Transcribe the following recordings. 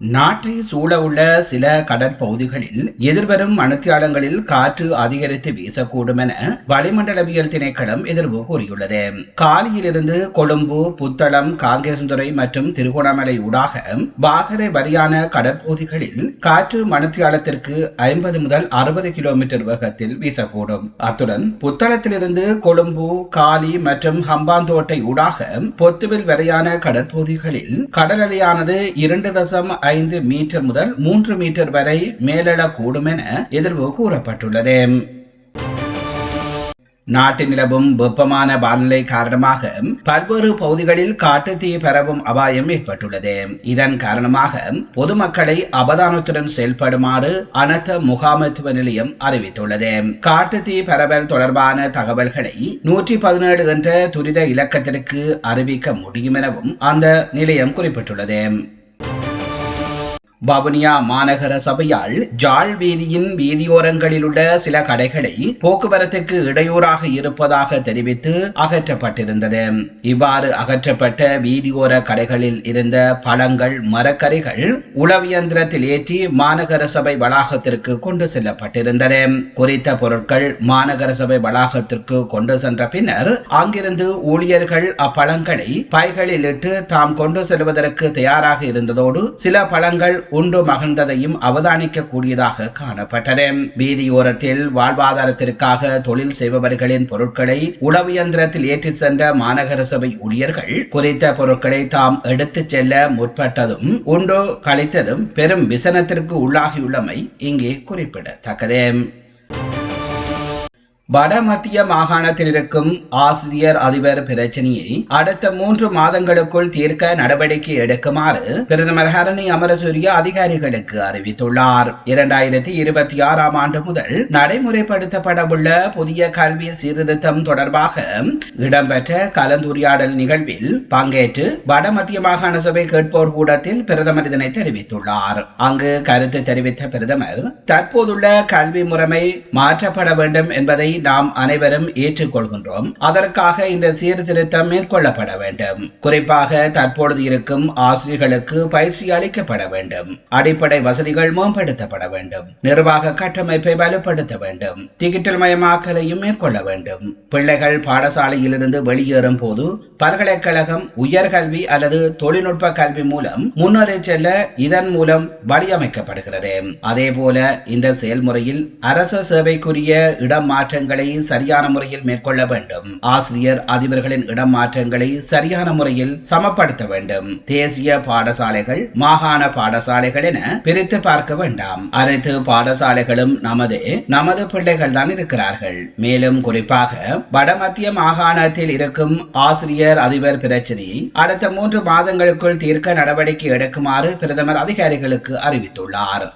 நாட்டை சூழ உள்ள சில கடற்பகுதிகளில் எதிர்வரும் மணித்தியாலங்களில் காற்று அதிகரித்து வீசக்கூடும் என வளிமண்டலவியல் திணைக்களம் எதிர்வு கூறியுள்ளது. காலியிலிருந்து கொழும்பு புத்தளம் காங்கேசுந்துறை மற்றும் திருகோணமலை ஊடாக வாகரை வரியான கடற்பகுதிகளில் காற்று மணித்தியாலத்திற்கு ஐம்பது முதல் அறுபது கிலோமீட்டர் வேகத்தில் வீசக்கூடும். அத்துடன் புத்தளத்திலிருந்து கொழும்பு காலி மற்றும் ஹம்பாந்தோட்டை ஊடாக பொத்துவில் வரையான கடற்பகுதிகளில் கடல் அலையானது இரண்டு தசம் ஐந்து மீட்டர் முதல் மூன்று மீட்டர் வரை மேலெழக்கூடும் என எதிர்வு கூறப்பட்டுள்ளது. நாட்டில் நிலவும் வெப்பமான வானிலை காரணமாக பல்வேறு பகுதிகளில் காட்டுத்தீ பரவும் அபாயம் ஏற்பட்டுள்ளது. இதன் காரணமாக பொதுமக்களை அவதானத்துடன் செயல்படுமாறு அனர்த்த முகாமைத்துவ நிலையம் அறிவித்துள்ளது. காட்டுத்தீ பரவல் தொடர்பான தகவல்களை நூற்றி பதினேழு என்ற துரித இலக்கத்திற்கு அறிவிக்க முடியும் எனவும் அந்த நிலையம் குறிப்பிட்டுள்ளது. வவுனியா மாநகர சபையால் ஜாழ் வீதியின் வீதியோரங்களில் உள்ள சில கடைகளை போக்குவரத்துக்கு இடையூறாக இருப்பதாக தெரிவித்து அகற்றப்பட்டிருந்தது. இவ்வாறு அகற்றப்பட்ட வீதியோர கடைகளில் இருந்த பழங்கள் மரக்கறிகள் உளவியந்திரத்தில் ஏற்றி மாநகர சபை வளாகத்திற்கு கொண்டு செல்லப்பட்டிருந்தது. குறித்த பொருட்கள் மாநகர சபை வளாகத்திற்கு கொண்டு சென்ற பின்னர் அங்கிருந்து ஊழியர்கள் அப்பழங்களை பைகளில் இட்டு தாம் கொண்டு செல்வதற்கு தயாராக இருந்ததோடு சில பழங்கள் உண்டு மகிழ்ந்ததையும் அவதானிக்க கூடியதாக காணப்பட்டது. வீதியோரத்தில் வாழ்வாதாரத்திற்காக தொழில் செய்பவர்களின் பொருட்களை உளவு இயந்திரத்தில் ஏற்றிச் சென்ற மாநகர சபை ஊழியர்கள் குறித்த பொருட்களை தாம் எடுத்துச் செல்ல முற்பட்டதும் உண்டு கழித்ததும் பெரும் விசனத்திற்கு உள்ளாகியுள்ளமை இங்கே குறிப்பிடத்தக்கது. வடமத்திய மாகாணத்தில் இருக்கும் ஆசிரியர் அதிபர் பிரச்சனையை அடுத்த மூன்று மாதங்களுக்குள் தீர்க்க நடவடிக்கை எடுக்குமாறு பிரதமர் ஹரணி அமரசூரிய அதிகாரிகளுக்கு அறிவித்துள்ளார். இரண்டாயிரத்தி இருபத்தி ஆறாம் ஆண்டு முதல் நடைமுறைப்படுத்தப்படவுள்ள புதிய கல்வி சீர்திருத்தம் தொடர்பாக இடம்பெற்ற கலந்துரையாடல் நிகழ்வில் பங்கேற்று வடமத்திய மாகாண சபை கேட்போர் கூடத்தில் பிரதமர் இதனை தெரிவித்துள்ளார். அங்கு கருத்து தெரிவித்த பிரதமர் தற்போதுள்ள கல்வி முறைமை மாற்றப்பட வேண்டும் என்பதை நாம் அனைவரும் ஏற்றுக்கொள்கின்றோம். அதற்காக இந்த சீர்திருத்தம் மேற்கொள்ளப்பட வேண்டும். குறிப்பாக தற்பொழுது இருக்கும் ஆசிரியர்களுக்கு பயிற்சி அளிக்கப்பட வேண்டும். அடிப்படை வசதிகள் மேம்படுத்தப்பட வேண்டும். நிர்வாக கட்டமைப்பை வலுப்படுத்த வேண்டும். டிஜிட்டல் மயமாக்கலையும் மேற்கொள்ள வேண்டும். பிள்ளைகள் பாடசாலையிலிருந்து வெளியேறும் போது பல்கலைக்கழகம் உயர்கல்வி அல்லது தொழில்நுட்ப கல்வி மூலம் முன்னேறி செல்ல இதன் மூலம் வழியமைக்கப்படுகிறது. அதே போல இந்த செயல்முறையில் அரச சேவைக்குரிய இடம் மாற்றங்கள் மாற்றங்களை சரியான முறையில் மேற்கொள்ள வேண்டும். ஆசிரியர் அதிபர்களின் இடம் மாற்றங்களை சரியான முறையில் சமப்படுத்த வேண்டும். தேசிய பாடசாலைகள் மாகாண பாடசாலைகள் என பிரித்து பார்க்க வேண்டாம். அனைத்து பாடசாலைகளும் நமது நமது பிள்ளைகள் தான் இருக்கிறார்கள். மேலும் குறிப்பாக வடமத்திய மாகாணத்தில் இருக்கும் ஆசிரியர் அதிபர் பிரச்சனையை அடுத்த மூன்று மாதங்களுக்குள் தீர்க்க நடவடிக்கை எடுக்குமாறு பிரதமர் அதிகாரிகளுக்கு அறிவித்துள்ளார்.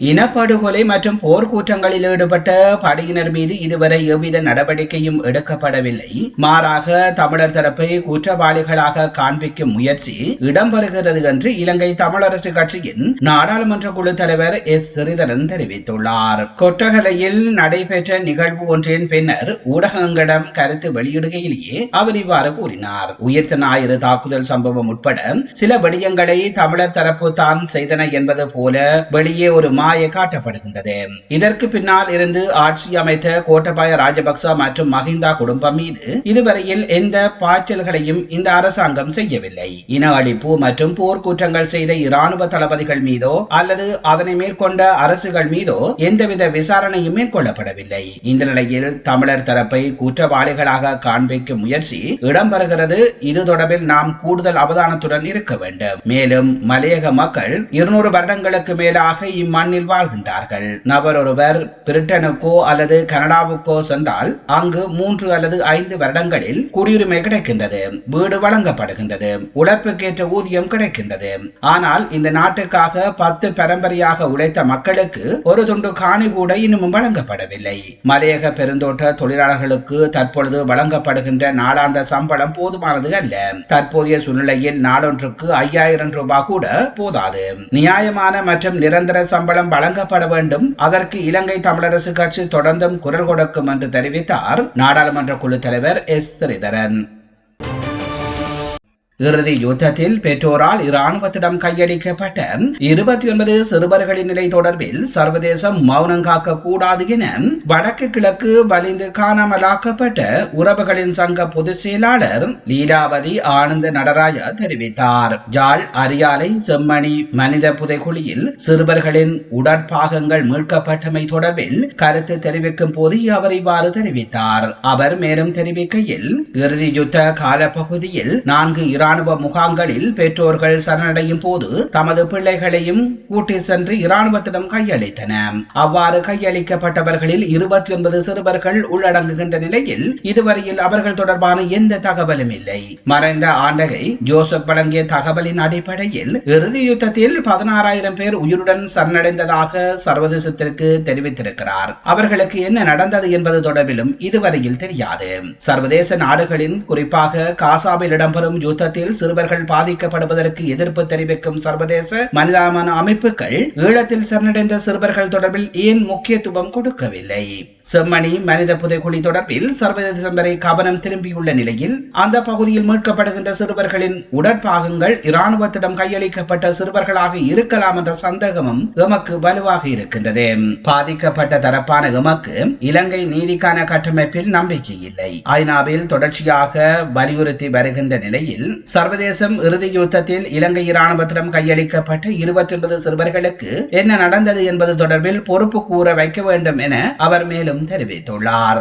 இனப்படுகொலை மற்றும் போர்க்கூற்றங்களில் ஈடுபட்ட படையினர் மீது இதுவரை எவ்வித நடவடிக்கையும் எடுக்கப்படவில்லை. மாறாக தமிழர் தரப்பை குற்றவாளிகளாக காண்பிக்கும் முயற்சி இடம்பெறுகிறது என்று இலங்கை தமிழரசு கட்சியின் நாடாளுமன்ற குழு தலைவர் எஸ். ஸ்ரீதரன் தெரிவித்துள்ளார். கொட்டகலையில் நடைபெற்ற நிகழ்வு ஒன்றின் பின்னர் ஊடகங்களிடம் கருத்து வெளியிடுகையிலேயே அவர் இவ்வாறு கூறினார். உயிர்த்த ஞாயிறு தாக்குதல் சம்பவம் உட்பட சில விடயங்களை தமிழர் தரப்பு தான் செய்தன என்பது போல வெளியே ஒரு மாய காட்டப்படுகின்றது. இதற்கு பின்னால் இருந்து ஆட்சி அமைத்த கோட்டபாய ராஜபக்ச மற்றும் மஹிந்தா குடும்பம் மீது இதுவரையில் எந்த பாய்ச்சல்களையும் இந்த அரசாங்கம் செய்யவில்லை. இன அழிப்பு மற்றும் போர்க்குற்றங்கள் செய்த இராணுவ தளபதிகள் மீதோ அல்லது அதனை மேற்கொண்ட அரசுகள் மீதோ எந்தவித விசாரணையும் மேற்கொள்ளப்படவில்லை. இந்த நிலையில் தமிழர் தரப்பை குற்றவாளிகளாக காண்பிக்கும் முயற்சி இடம்பெறுகிறது இது தொடர்பில் நாம் கூடுதல் அவதானத்துடன் இருக்க வேண்டும். மேலும் மலையக மக்கள் இருநூறு வருடங்களுக்கு மேலாக இம்மண்ணில் நாட்டில் வாழ்கின்றார்கள். நபர் ஒருவர் பிரிட்டனுக்கோ அல்லது கனடாவுக்கோ சென்றால் அங்கு மூன்று அல்லது ஐந்து வருடங்களில் குடியுரிமை கிடைக்கின்றது வீடு வழங்கப்படுகின்றது உழைப்புக்கேற்ற ஊதியம் கிடைக்கின்றது. ஆனால் இந்த நாட்டுக்காக பத்து பரம்பரையாக உழைத்த மக்களுக்கு ஒரு துண்டு காணி கூட இன்னமும் வழங்கப்படவில்லை. மலையக பெருந்தோட்ட தொழிலாளர்களுக்கு தற்பொழுது வழங்கப்படுகின்ற நாளாந்த சம்பளம் போதுமானது அல்ல. தற்போதைய சூழ்நிலையில் நாளொன்றுக்கு ஐயாயிரம் ரூபாய் கூட போதாது. நியாயமான மற்றும் நிரந்தர சம்பளம் வழங்கப்பட வேண்டும். அதற்கு இலங்கை தமிழரசு கட்சி தொடர்ந்தும் குரல் கொடுக்கும் என்று தெரிவித்தார். நாடாளுமன்ற குழு தலைவர் எஸ். ஸ்ரீதரன். இறுதி யுத்தத்தில் பெற்றோரால் இராணுவத்திடம் கையளிக்கப்பட்ட இருபத்தி ஒன்பது சிறுவர்களின் நிலை தொடர்பில் சர்வதேசம் மௌனம் காக்க கூடாது என வடக்கு கிழக்கு வலிந்து காணாமலாக்கப்பட்ட உறவுகளின் சங்க பொதுச் செயலாளர் லீலாவதி ஆனந்த நடராஜா தெரிவித்தார். ஜாழ் அரியாலை செம்மணி மனித புதைக்குழியில் சிறுவர்களின் உடற்பாகங்கள் மீட்கப்பட்டமை தொடர்பில் கருத்து தெரிவிக்கும் போது அவர் இவ்வாறு தெரிவித்தார். அவர் மேலும் தெரிவிக்கையில் இறுதி யுத்த காலப்பகுதியில் நான்கு இராணுவ முகாம்களில் பெற்றோர்கள் சரணடையும் போது தமது பிள்ளைகளையும் கூட்டி சென்று இராணுவத்திடம் கையளித்தன அவ்வாறு கையளிக்கப்பட்டவர்களில் இருபத்தி ஒன்பது சிறுவர்கள் உள்ளடங்குகின்ற நிலையில் இதுவரையில் அவர்கள் தொடர்பான எந்த தகவலும் இல்லை. மறைந்த ஆண்டகை ஜோசப் வழங்கிய தகவலின் அடிப்படையில் இறுதி யுத்தத்தில் பதினாறாயிரம் பேர் உயிருடன் சரணடைந்ததாக சர்வதேசத்திற்கு தெரிவித்திருக்கிறார். அவர்களுக்கு என்ன நடந்தது என்பது தொடர்பிலும் இதுவரையில் தெரியாது. சர்வதேச நாடுகளின் குறிப்பாக காசாவில் இடம்பெறும் யுத்தத்தில் ஈழத்தில் சிறுவர்கள் பாதிக்கப்படுவதற்கு எதிர்ப்பு தெரிவிக்கும் சர்வதேச மனிதாபிமான அமைப்புகள் ஈழத்தில் சரணடைந்த சிறுவர்கள் தொடர்பில் ஏன் முக்கியத்துவம் கொடுக்கவில்லை? செம்மணி மனித புதைக்குழி தொடர்பில் சர்வதேசம் வரை கவனம் திரும்பியுள்ள நிலையில் அந்த பகுதியில் மீட்கப்படுகின்ற சிறுவர்களின் உடற்பாகங்கள் இராணுவத்திடம் கையளிக்கப்பட்ட சிறுவர்களாக இருக்கலாம் என்ற சந்தேகமும் எமக்கு வலுவாக இருக்கின்றது. பாதிக்கப்பட்ட தரப்பான எமக்கு இலங்கை நீதிக்கான கட்டமைப்பில் நம்பிக்கை இல்லை. ஐநாவில் தொடர்ச்சியாக வலியுறுத்தி வருகின்ற நிலையில் சர்வதேசம் இறுதி யுத்தத்தில் இலங்கை இராணுவத்திடம் கையளிக்கப்பட்ட இருபத்தி ஒன்பது சிறுவர்களுக்கு என்ன நடந்தது என்பது தொடர்பில் பொறுப்பு கூற வைக்க வேண்டும் என அவர் மேலும் தெரிவித்துள்ளார்.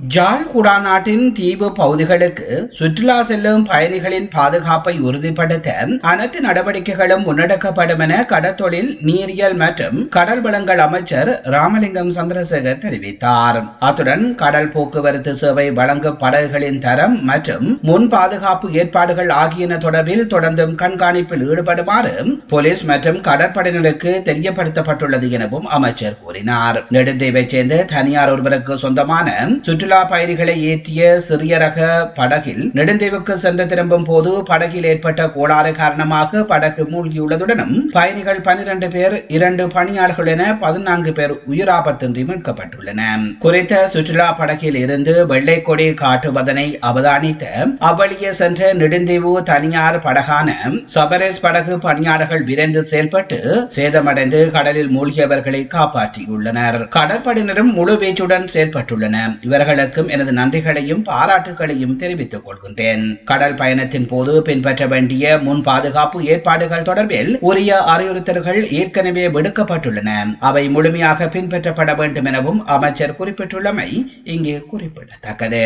ஜாழ் குடாநாட்டின் தீவு பகுதிகளுக்கு சுற்றுலா செல்லும் பயணிகளின் பாதுகாப்பை உறுதிப்படுத்த அனைத்து நடவடிக்கைகளும் முன்னெடுக்கப்படும் என கடற்தொழில் நீரியல் மற்றும் கடல் வளங்கள் அமைச்சர் ராமலிங்கம் சந்திரசேகர் தெரிவித்தார். அத்துடன் கடல் போக்குவரத்து சேவை வழங்கும் படகுகளின் தரம் மற்றும் முன் பாதுகாப்பு ஏற்பாடுகள் ஆகியன தொடர்பில் தொடர்ந்தும் கண்காணிப்பில் ஈடுபடுமாறு போலீஸ் மற்றும் கடற்படையினருக்கு தெரியப்படுத்தப்பட்டுள்ளது எனவும் அமைச்சர் கூறினார். நெடுந்தீவை சேர்ந்த தனியார் ஒருவருக்கு சொந்தமான சுற்றுலா சுற்றுலா பயணிகளை ஏற்றிய சிறிய ரக படகில் நெடுந்தீவுக்கு சென்று திரும்பும் போது படகில் ஏற்பட்ட கோளாறு காரணமாக படகு மூழ்கியுள்ளதுடனும் பயணிகள் பனிரெண்டு பேர் இரண்டு பணியாளர்கள் என பதினான்கு பேர் உயிராபத்தின்றி மீட்கப்பட்டுள்ளன. குறித்த சுற்றுலா படகில் இருந்து வெள்ளை கொடி காட்டுவதனை அவதானித்த அவ்வழியே சென்ற நெடுந்தீவு தனியார் படகான சபரேஸ் படகு பணியாளர்கள் விரைந்து செயல்பட்டு சேதமடைந்து கடலில் மூழ்கியவர்களை காப்பாற்றியுள்ளனர். கடற்படையினரும் முழு வீச்சுடன் செயல்பட்டுள்ளனர். இவர்கள் அவர்களுக்கும் எனது நன்றிகளையும் பாராட்டுகளையும் தெரிவித்துக் கொள்கின்றேன். கடல் பயணத்தின் போது பின்பற்ற வேண்டிய முன் பாதுகாப்பு ஏற்பாடுகள் தொடர்பில் உரிய அறிவுறுத்தல்கள் ஏற்கனவே விடுக்கப்பட்டுள்ளன. அவை முழுமையாக பின்பற்றப்பட வேண்டும் எனவும் அமைச்சர் குறிப்பிட்டுள்ளமை இங்கே குறிப்பிடத்தக்கது.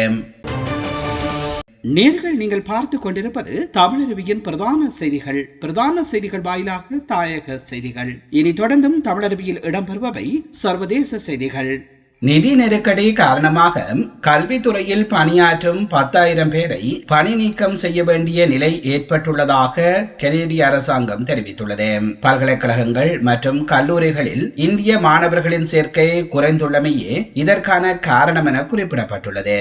நேர்கள் நீங்கள் பார்த்து கொண்டிருப்பது தமிழருவியின் பிரதான செய்திகள். பிரதான செய்திகள் வாயிலாக தாயக செய்திகள். இனி தொடர்ந்தும் தமிழருவியில் இடம்பெறுபவை சர்வதேச செய்திகள். நிதி நெருக்கடி காரணமாக கல்வித்துறையில் பணியாற்றும் பத்தாயிரம் பேரை பணி நீக்கம் செய்ய வேண்டிய நிலை ஏற்பட்டுள்ளதாக கெனடிய அரசாங்கம் தெரிவித்துள்ளது. பல்கலைக்கழகங்கள் மற்றும் கல்லூரிகளில் இந்திய மாணவர்களின் சேர்க்கை குறைந்துள்ளமையே இதற்கான காரணம் என குறிப்பிடப்பட்டுள்ளது.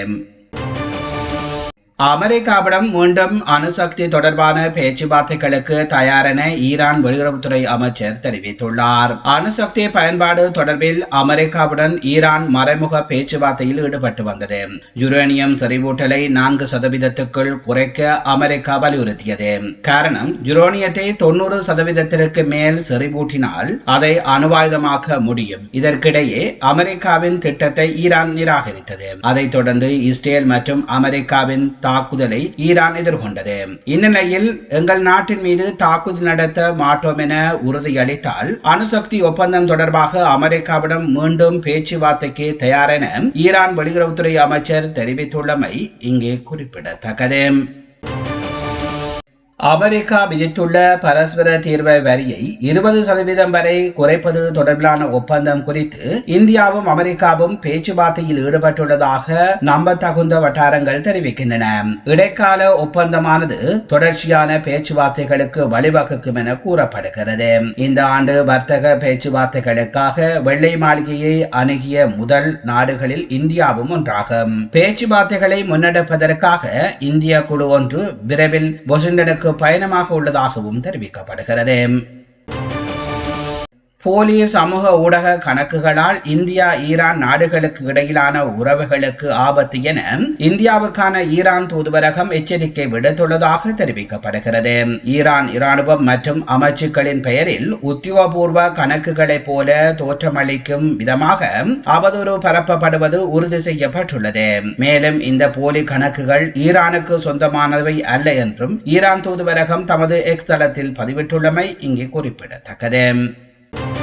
அமெரிக்காவிடம் மீண்டும் அணுசக்தி தொடர்பான பேச்சுவார்த்தைகளுக்கு தயாரென ஈரான் வெளியுறவுத்துறை அமைச்சர் தெரிவித்துள்ளார். அணுசக்தி பயன்பாடு தொடர்பில் அமெரிக்காவுடன் ஈரான் மறைமுக பேச்சுவார்த்தையில் ஈடுபட்டு வந்தது. யுரேனியம் செறிவூட்டலை நான்கு சதவீதத்துக்குள் குறைக்க அமெரிக்கா வலியுறுத்தியது. காரணம் யுரேனியத்தை தொண்ணூறு சதவீதத்திற்கு மேல் செறிவூட்டினால் அதை அணுவாயுதமாக்க முடியும். இதற்கிடையே அமெரிக்காவின் திட்டத்தை ஈரான் நிராகரித்தது. அதைத் தொடர்ந்து இஸ்ரேல் மற்றும் அமெரிக்காவின் தாக்குதலை ஈரான் எதிர்கொண்டது. இந்நிலையில் எங்கள் நாட்டின் மீது தாக்குதல் நடத்த மாட்டோம் என உறுதியளித்தால் அணுசக்தி ஒப்பந்தம் தொடர்பாக அமெரிக்காவிடம் மீண்டும் பேச்சுவார்த்தைக்கு தயாரென ஈரான் வெளியுறவுத்துறை அமைச்சர் தெரிவித்துள்ளமை இங்கே குறிப்பிடத்தக்கது. அமெரிக்கா விதித்துள்ள பரஸ்பர தீர்வை வரியை இருபது சதவீதம் வரை குறைப்பது தொடர்பிலான ஒப்பந்தம் குறித்து இந்தியாவும் அமெரிக்காவும் பேச்சுவார்த்தையில் ஈடுபட்டுள்ளதாக நம்பத்தகுந்த வட்டாரங்கள் தெரிவிக்கின்றன. இடைக்கால ஒப்பந்தமானது தொடர்ச்சியான பேச்சுவார்த்தைகளுக்கு வழிவகுக்கும் என கூறப்படுகிறது. இந்த ஆண்டு வர்த்தக பேச்சுவார்த்தைகளுக்காக வெள்ளை மாளிகையை அணுகிய முதல் நாடுகளில் இந்தியாவும் ஒன்றாகும். பேச்சுவார்த்தைகளை முன்னெடுப்பதற்காக இந்திய குழு ஒன்று விரைவில் வாஷிங்டனுக்கு பயணமாக உள்ளதாகவும் தெரிவிக்கப்படுகிறது. போலி சமூக ஊடக கணக்குகளால் இந்தியா ஈரான் நாடுகளுக்கு இடையிலான உறவுகளுக்கு ஆபத்து என இந்தியாவுக்கான ஈரான் தூதுவரகம் எச்சரிக்கை விடுத்துள்ளதாக தெரிவிக்கப்படுகிறது. ஈரான் இராணுவம் மற்றும் அமைச்சுக்களின் பெயரில் உத்தியோகபூர்வ கணக்குகளைப் போல தோற்றமளிக்கும் விதமாக அவதூறு பரப்பப்படுவது உறுதி செய்யப்பட்டுள்ளது. மேலும் இந்த போலி கணக்குகள் ஈரானுக்கு சொந்தமானவை அல்ல என்றும் ஈரான் தூதுவரகம் தமது எக்ஸ் தளத்தில் பதிவிட்டுள்ளமை இங்கே குறிப்பிடத்தக்கது. Музика